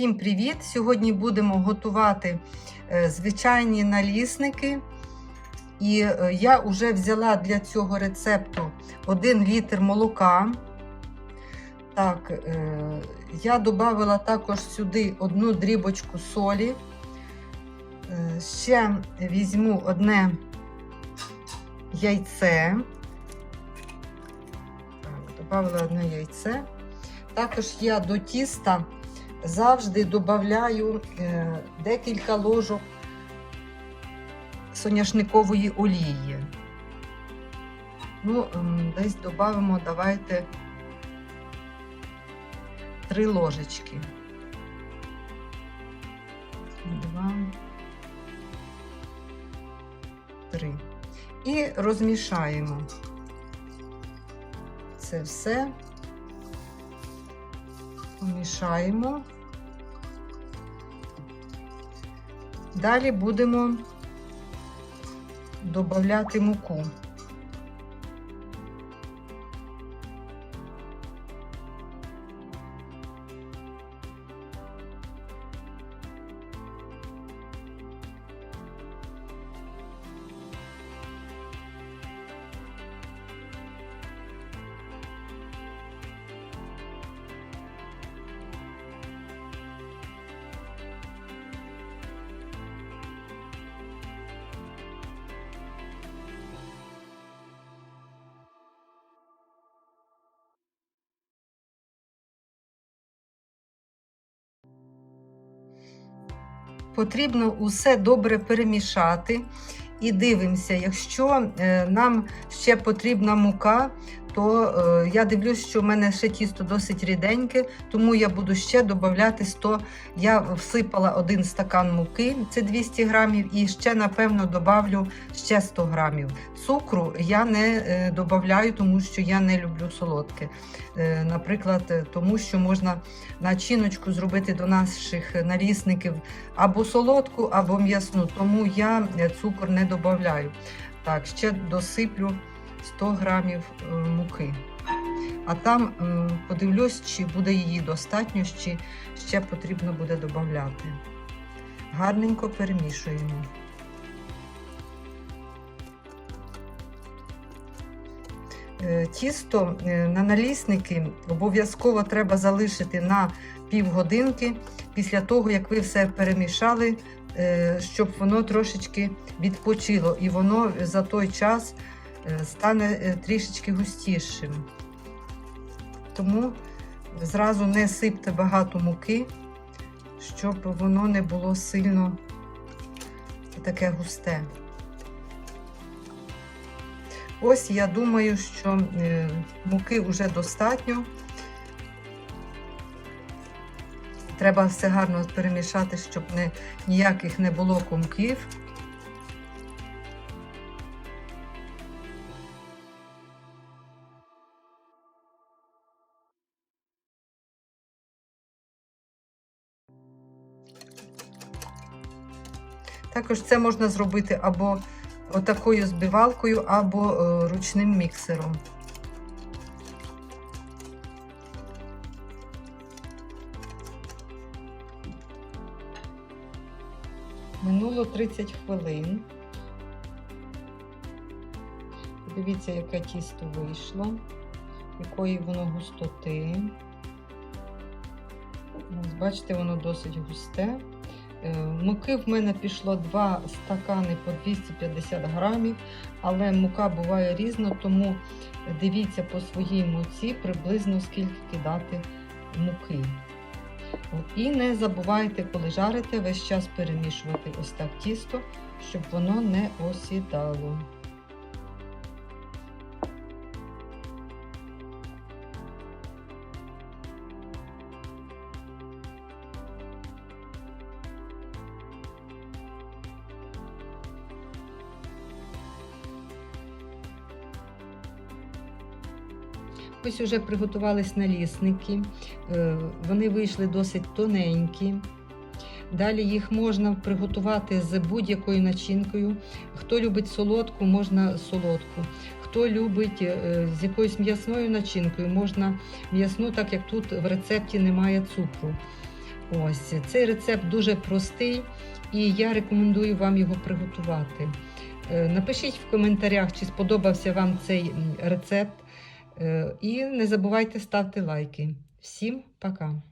Всім привіт! Сьогодні будемо готувати е, звичайні налісники. І е, я вже взяла для цього рецепту 1 літр молока. Так, е, я додала також сюди одну дрібочку солі. Ще візьму одне яйце. Так, додала одне яйце. Також я до тіста завжди додаю е, декілька ложок соняшникової олії. Ну, десь додамо, давайте три ложечки. Два, три. І розмішаємо це все. Помішаємо. Далі будемо додати муку. Потрібно усе добре перемішати. І дивимося, якщо е, нам ще потрібна мука, то е, я дивлюсь, що в мене ще тісто досить ріденьке, тому я буду ще додати 100. Я всипала один стакан муки, це 200 грамів, і ще, напевно, додавлю ще 100 грамів. Цукру я не е, додаю, тому що я не люблю солодке. Е, Наприклад, е, тому що можна начиночку зробити до наших налісників або солодку, або м'ясну, тому я е, цукор не додаю. Так, ще досиплю 100 грамів е, муки. А там е, подивлюсь, чи буде її достатньо, чи ще потрібно буде додати. Гарненько перемішуємо. Е, Тісто на налісники обов'язково треба залишити на півгодинки після того, як ви все перемішали, щоб воно трошечки відпочило і воно за той час стане е, трішечки густішим. Тому зразу не сипте багато муки, щоб воно не було сильно таке густе. Ось я думаю, що е, муки вже достатньо. Треба все гарно перемішати, щоб не, ніяких не було комків. Також це можна зробити або отакою збивалкою, або е, ручним міксером. Минуло 30 хвилин. Дивіться, яке тісто вийшло, якої воно густоти. Бачите, воно досить густе. Е, Муки в мене пішло 2 стакани по 250 грамів, але мука буває різна, тому дивіться по своїй муці приблизно скільки кидати муки. І не забувайте, коли жарите, весь час перемішувати ось так тісто, щоб воно не осідало. Ось уже приготувались налісники. Е, Вони вийшли досить тоненькі. Далі їх можна приготувати з будь-якою начинкою. Хто любить солодку, можна солодку. Хто любить е, з якоюсь м'ясною начинкою, можна м'ясну, так як тут в рецепті немає цукру. Ось цей рецепт дуже простий, і я рекомендую вам його приготувати. Е, Напишіть в коментарях, чи сподобався вам цей рецепт. Е, І не забувайте ставити лайки. Всім пока!